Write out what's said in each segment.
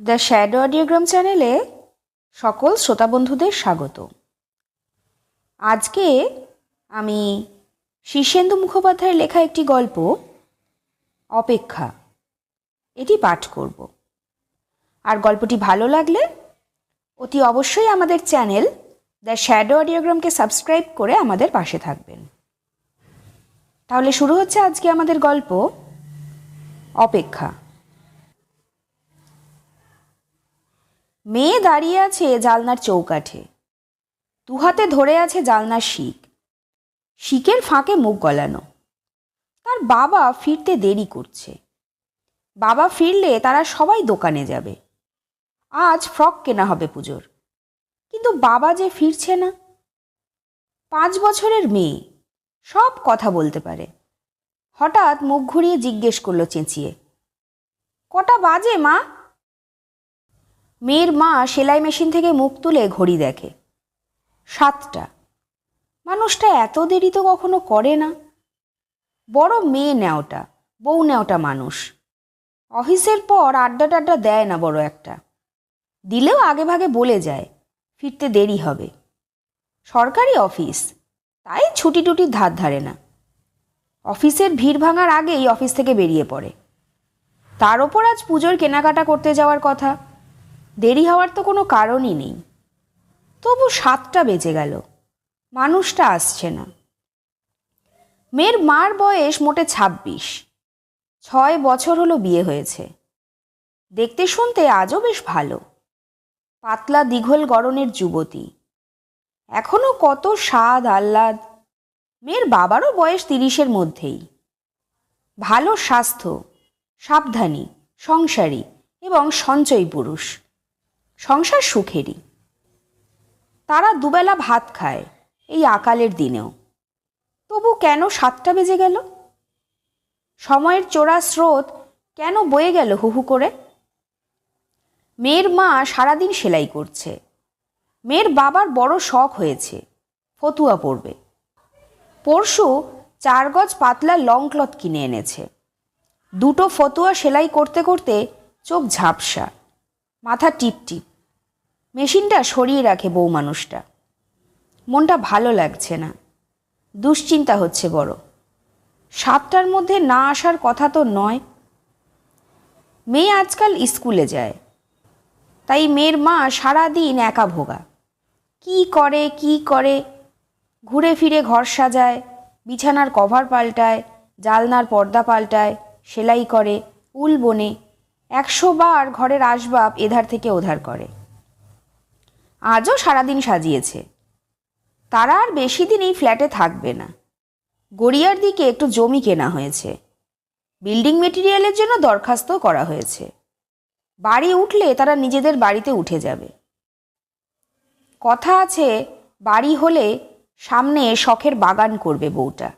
The shadow অডিওগ্রাম চ্যানেলে সকল শ্রোতা বন্ধুদের স্বাগত। আজকে আমি শীর্ষেন্দু মুখোপাধ্যায়ের লেখা একটি গল্প, অপেক্ষা, এটি পাঠ করব। আর গল্পটি ভালো লাগলে অতি অবশ্যই আমাদের চ্যানেল দ্য শ্যাডো অডিওগ্রামকে সাবস্ক্রাইব করে আমাদের পাশে থাকবেন। তাহলে শুরু হচ্ছে আজকে আমাদের গল্প, অপেক্ষা। মেয়ে দাঁড়িয়ে আছে জালনার চৌকাঠে। দু হাতে ধরে আছে জালনার শিক। শিকের ফাঁকে মুখ গলানো। তার বাবা ফিরতে দেরি করছে। বাবা ফিরলে তারা সবাই দোকানে যাবে। আজ ফ্রক কেনা হবে পুজোর। কিন্তু বাবা যে ফিরছে না। পাঁচ বছরের মেয়ে। সব কথা বলতে পারে। হঠাৎ মুখ ঘুরিয়ে জিজ্ঞেস করল চেঁচিয়ে। কটা বাজে, মা? মেয়ের মা সেলাই মেশিন থেকে মুখ তুলে ঘড়ি দেখে। সাতটা। মানুষটা এত দেরি তো কখনো করে না। বড় মেয়ে নেওটা, বউ নেওটা মানুষ। অফিসের পর আড্ডা টাড্ডা দেয় না বড় একটা। দিলেও আগে ভাগে বলে যায়, ফিরতে দেরি হবে। সরকারি অফিস, তাই ছুটি টুটির ধার ধারে না। অফিসের ভিড় ভাঙার আগেই অফিস থেকে বেরিয়ে পড়ে। তার ওপর আজ পুজোর কেনাকাটা করতে যাওয়ার কথা। দেরি হওয়ার তো কোনো কারণই নেই। তবু সাতটা বেজে গেল। মানুষটা আসছে না। মেয়ের মার বয়স মোটে ছাব্বিশ। ছয় বছর হলো বিয়ে হয়েছে। দেখতে শুনতে আজও বেশ ভালো। পাতলা দীঘল গড়নের যুবতী। এখনও কত স্বাদ আহ্লাদ। মেয়ের বাবারও বয়স তিরিশের মধ্যেই। ভালো স্বাস্থ্য, সাবধানী, সংসারী এবং সঞ্চয়ী পুরুষ। সংসার সুখেরই। তারা দুবেলা ভাত খায় এই আকালের দিনেও। তবু কেন সাতটা বেজে গেল? সময়ের চোরা স্রোত কেন বয়ে গেল হুহু করে? মেয়ের মা সারাদিন সেলাই করছে। মেয়ের বাবার বড় শখ হয়েছে, ফতুয়া পড়বে পরশু চার গজ পাতলা লং ক্লথ কিনে এনেছে। দুটো ফতুয়া সেলাই করতে করতে চোখ ঝাপসা। মাথা টিপ টিপ। মেশিনটা সরিয়ে রাখে বউ মানুষটা। মনটা ভালো লাগছে না। দুশ্চিন্তা হচ্ছে বড়। সাতটার মধ্যে না আসার কথা তো নয়। মেয়ে আজকাল স্কুলে যায়। তাই মেয়ের মা সারাদিন একা ভোগা। কি করে কি করে? ঘুরে ফিরে ঘর সাজায়, বিছানার কভার পাল্টায়, জালনার পর্দা পাল্টায়, সেলাই করে, উল বনে একশো বার ঘরের আসবাব এধার থেকে ওধার করে। আজও সারাদিন সাজিয়েছে। তারা আর বেশি দিন এই ফ্ল্যাটে থাকবে না। গড়িয়ার দিকে একটু জমি কেনা হয়েছে। বিল্ডিং মেটেরিয়ালের জন্য দরখাস্ত করা হয়েছে। বাড়ি উঠলে তারা নিজেদের বাড়িতে উঠে যাবে। কথা আছে, বাড়ি হলে সামনে শখের বাগান করবে বউটা।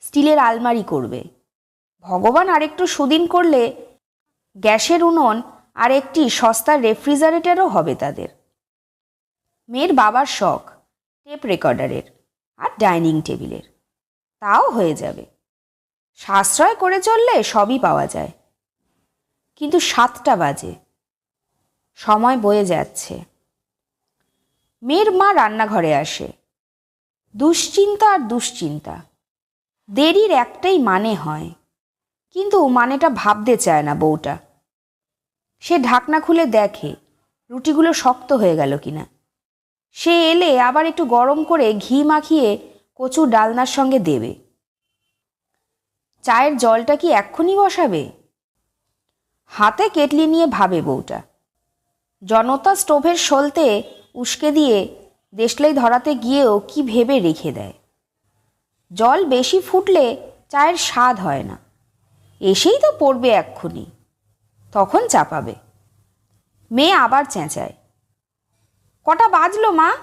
স্টিলের আলমারি করবে। ভগবান আরেকটু সুদিন করলে গ্যাসের উনুন আর একটি সস্তার রেফ্রিজারেটরও হবে তাদের। মেয়ের বাবার শখ, টেপ রেকর্ডারের আর ডাইনিং টেবিলের। তাও হয়ে যাবে। সাশ্রয় করে চললে সবই পাওয়া যায়। কিন্তু সাতটা বাজে। সময় বয়ে যাচ্ছে। মেয়ের মা রান্নাঘরে আসে। দুশ্চিন্তা আর দুশ্চিন্তা। দেরির একটাই মানে হয়। কিন্তু মানেটা ভাবতে চায় না বউটা। সে ঢাকনা খুলে দেখে রুটিগুলো শক্ত হয়ে গেল কিনা। সে এলে আবার একটু গরম করে ঘি মাখিয়ে কচু ডালনার সঙ্গে দেবে। চায়ের জলটা কি এক্ষুনি বসাবে? হাতে কেটলি নিয়ে ভাবে বউটা। জনতা স্টোভের সলতে উস্কে দিয়ে দেশলাই ধরাতে গিয়েও কি ভেবে রেখে দেয়। জল বেশি ফুটলে চায়ের স্বাদ হয় না। এসেই তো পড়বে এক্ষুনি। তখন চাপাবে। মেয়ে আবার চেঁচায়। কটা বাজলো, মা?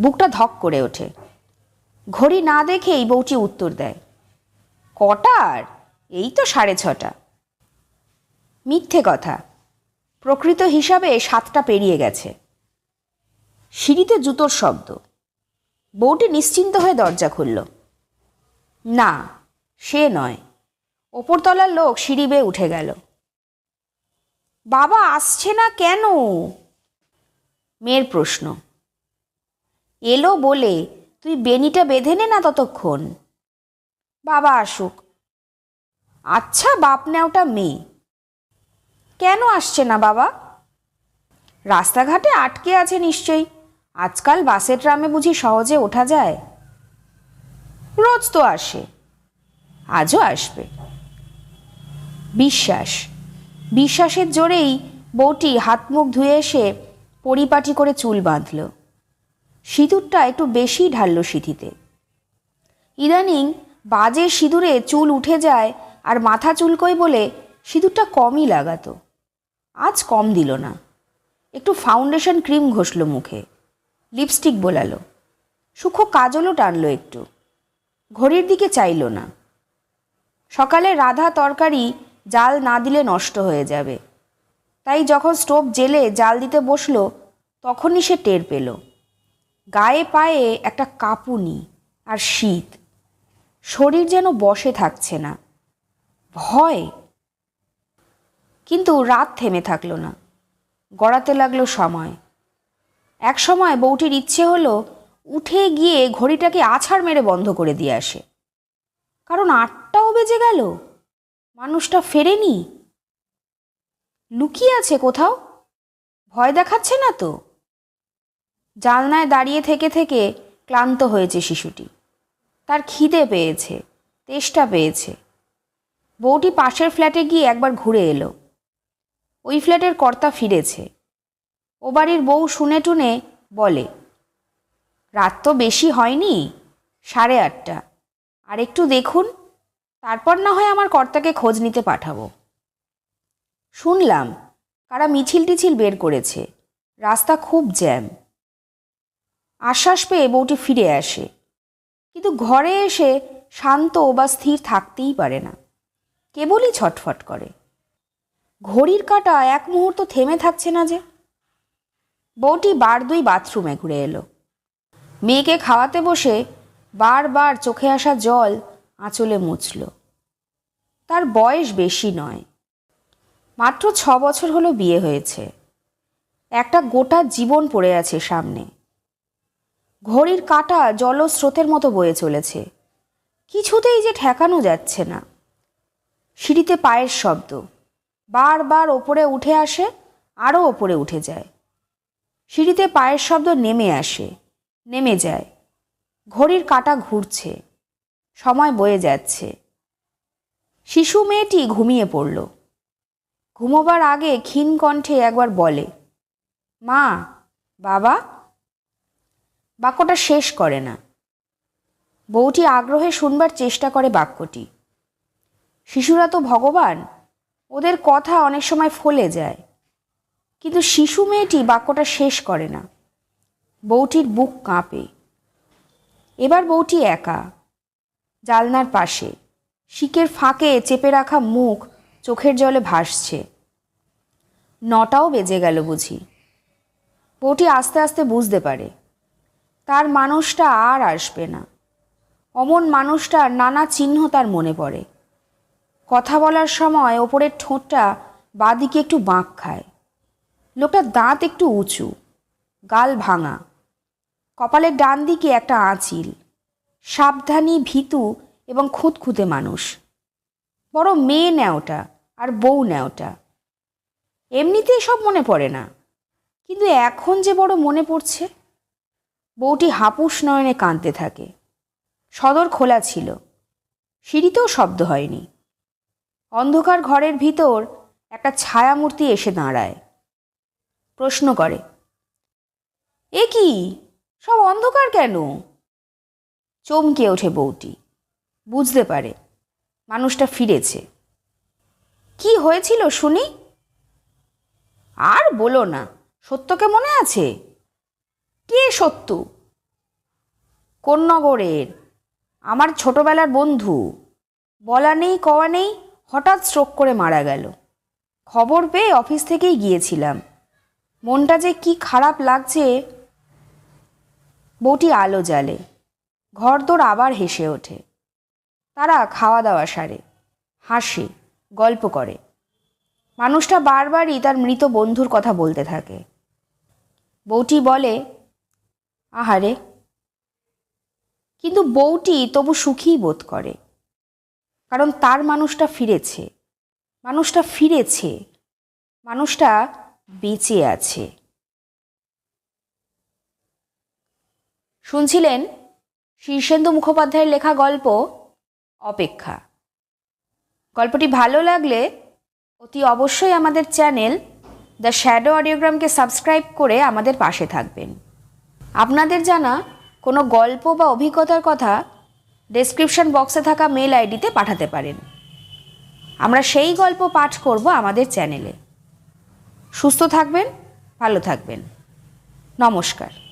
বুকটা ধক করে ওঠে। ঘড়ি না দেখেই বউটি উত্তর দেয়, কটার? এই তো সাড়ে ছটা। মিথ্যে কথা। প্রকৃত হিসাবে সাতটা পেরিয়ে গেছে। সিঁড়িতে জুতোর শব্দ। বউটি নিশ্চিন্ত হয়ে দরজা খুলল। না, সে নয়। ওপরতলার লোক সিঁড়ি বেয়ে উঠে গেল। বাবা, আসছে না কেন? মেয়ের প্রশ্ন। এলো বলে, তুই বেনিটা বেঁধে নে না ততক্ষণ। বাবা আসুক। আচ্ছা বাপ নেওটা মেয়ে। কেন আসছে না বাবা? রাস্তাঘাটে আটকে আছে নিশ্চয়ই। আজকাল বাসে ট্রামে বুঝি সহজে ওঠা যায়? রোজ তো আসে। আজও আসবে। বিশ্বাস। বিশ্বাসের জোরেই বউটি হাত মুখ ধুয়ে এসে পরিপাটি করে চুল বাঁধল। সিঁদুরটা একটু বেশি ঢালল সিঁথিতে। ইদানিং বাজে সিঁদুরে চুল উঠে যায় আর মাথা চুলকোয় বলে সিঁদুরটা কমই লাগাতো। আজ কম দিল না। একটু ফাউন্ডেশন ক্রিম ঘষল মুখে। লিপস্টিক বোলালো। সূক্ষ্ম কাজলও টানলো একটু। ঘড়ির দিকে চাইল না। সকালে রাধা তরকারি জাল না দিলে নষ্ট হয়ে যাবে। তাই যখন স্টোভ জেলে জাল দিতে বসল, তখনই সে টের পেল। গায়ে পায়ে একটা কাঁপুনি আর শীত। শরীর যেন বসে থাকছে না। ভয়। কিন্তু রাত থেমে থাকল না। গড়াতে লাগল সময়। এক সময় বউটির ইচ্ছে হলো উঠে গিয়ে ঘড়িটাকে আছাড় মেরে বন্ধ করে দিয়ে আসে। কারণ আটটাও বেজে গেল। মানুষটা ফেরেনি? লুকিয়ে আছে কোথাও? ভয় দেখাচ্ছে না তো? জানলায় দাঁড়িয়ে থেকে থেকে ক্লান্ত হয়েছে শিশুটি। তার খিদে পেয়েছে, তেষ্টা পেয়েছে। বউটি পাশের ফ্ল্যাটে গিয়ে একবার ঘুরে এলো। ওই ফ্ল্যাটের কর্তা ফিরেছে। ও বাড়ির বউ শুনে টুনে বলে, রাত তো বেশি হয়নি, সাড়ে আটটা। আর একটু দেখুন। তারপর না হয় আমার কর্তাকে খোঁজ নিতে পাঠাবো। শুনলাম, কারা মিছিল টিছিল বের করেছে। রাস্তা খুব জ্যাম। আশ্বাস পেয়ে বউটি ফিরে আসে। কিন্তু ঘরে এসে শান্ত বা স্থির থাকতেই পারে না। কেবলই ছটফট করে। ঘড়ির কাঁটা এক মুহূর্ত থেমে থাকছে না যে। বউটি বার দুই বাথরুমে ঘুরে এলো। মেয়েকে খাওয়াতে বসে বারবার চোখে আসা জল আঁচলে মুছল। তার বয়স বেশি নয়। মাত্র ছ বছর হলো বিয়ে হয়েছে। একটা গোটা জীবন পড়ে আছে সামনে। ঘড়ির কাঁটা জলস্রোতের মতো বয়ে চলেছে। কিছুতেই যে ঠেকানো যাচ্ছে না। সিঁড়িতে পায়ের শব্দ। বারবার ওপরে উঠে আসে আরও ওপরে উঠে যায়। সিঁড়িতে পায়ের শব্দ নেমে আসে, নেমে যায়। ঘড়ির কাঁটা ঘুরছে। সময় বয়ে যাচ্ছে। শিশু মেয়েটি ঘুমিয়ে পড়ল। ঘুমোবার আগে ক্ষীণ কণ্ঠে একবার বলে, মা, বাবা, বাক্যটা শেষ করে না। বউটি আগ্রহে শুনবার চেষ্টা করে বাক্যটি। শিশুরা তো ভগবান, ওদের কথা অনেক সময় ফলে যায়। কিন্তু শিশু মেয়েটি বাক্যটা শেষ করে না। বউটির বুক কাঁপে। এবার বউটি একা। জালনার পাশে। শিকের ফাঁকে চেপে রাখা মুখ চোখের জলে ভাসছে। নটাও বেজে গেল বুঝি। বউটি আস্তে আস্তে বুঝতে পারে। তার মানুষটা আর আসবে না। অমন মানুষটার নানা চিহ্ন তার মনে পড়ে। কথা বলার সময় ওপরের ঠোঁটটা বাদিকে একটু বাঁক খায়। লোকটার দাঁত একটু উঁচু, গাল ভাঙা। কপালের ডান দিকে একটা আঁচিল। সাবধানী, ভীতু এবং খুঁতখুঁতে মানুষ। বড় মেয়ে নেওটা আর বউ নেওটা এমনিতেই সব মনে পড়ে না। কিন্তু এখন যে বড় মনে পড়ছে, বউটি হাপুস নয়নে কাঁদতে থাকে। সদর খোলা ছিল। সিঁড়িতেও শব্দ হয়নি। অন্ধকার ঘরের ভিতর একটা ছায়ামূর্তি এসে দাঁড়ায়। প্রশ্ন করে, এ কি? সব অন্ধকার কেন? চমকে ওঠে বউটি। বুঝতে পারে, মানুষটা ফিরেছে। কি হয়েছিল শুনি? আর বলো না, সত্যকে মনে আছে? কে সত্য? কোন নগরের আমার ছোটবেলার বন্ধু। বলা নেই, কওয়া নেই, হঠাৎ স্ট্রোক করে মারা গেল। খবর পেয়ে অফিস থেকেই গিয়েছিলাম। মনটা যে কি খারাপ লাগছে, বউটি আলো জ্বালে। ঘরদোর আবার হেসে ওঠে। তারা খাওয়া দাওয়া সারে, হাসে, গল্প করে। মানুষটা বারবারই তার মৃত বন্ধুর কথা বলতে থাকে। বউটি বলে, আহারে, কিন্তু বউটি তবু সুখী বোধ করে। কারণ তার মানুষটা ফিরেছে মানুষটা ফিরেছে, মানুষটা বেঁচে আছে। শুনছিলেন শীর্ষেন্দু মুখোপাধ্যায়ের লেখা গল্প, অপেক্ষা। গল্পটি ভালো লাগলে অতি অবশ্যই আমাদের চ্যানেল দ্য শ্যাডো অডিওগ্রামকে সাবস্ক্রাইব করে আমাদের পাশে থাকবেন। আপনাদের জানা কোনো গল্প বা অভিজ্ঞতার কথা ডেসক্রিপশন বক্সে থাকা মেল আইডিতে পাঠাতে পারেন। আমরা সেই গল্প পাঠ করব আমাদের চ্যানেলে। সুস্থ থাকবেন, ভালো থাকবেন। নমস্কার।